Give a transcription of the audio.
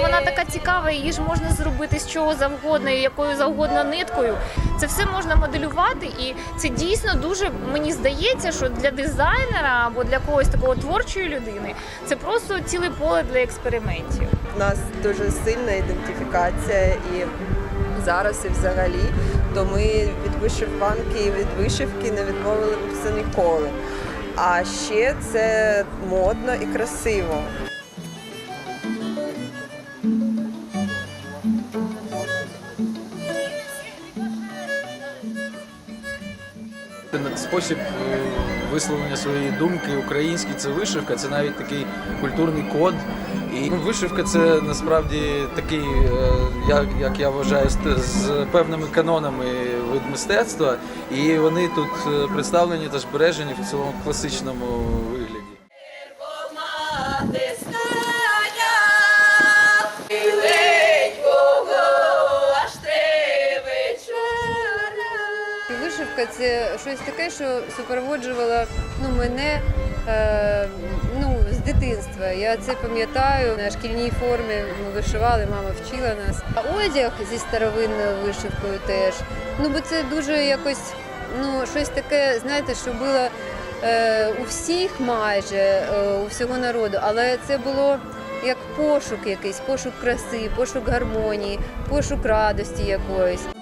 така цікава, її ж можна зробити з чого завгодно, якою завгодно ниткою. Це все можна моделювати, і це дійсно дуже мені здається, що для дизайнера або для когось такого творчої людини це просто ціле поле для експериментів. У нас дуже сильна ідентифікація і зараз і взагалі, то ми від вишиванки і від вишивки не відмовилися ніколи. А ще це модно і красиво. Спосіб е, висловлення своєї думки український це вишивка, це навіть такий культурний код. І вишивка це насправді такий, е, як, як я вважаю, з, певними канонами вид мистецтва. І вони тут е, представлені та збережені в цілому класичному вигляді. Вишивка це щось таке, що супроводжувало ну, мене е, ну, з дитинства. Я це пам'ятаю. На шкільній формі ми вишивали, мама вчила нас. А одяг зі старовинною вишивкою теж. Ну, бо це дуже якось ну, щось таке, знаєте, що було е, у всіх майже, е, у всього народу, але це було. Як пошук якийсь, пошук краси, пошук гармонії, пошук радості якоїсь.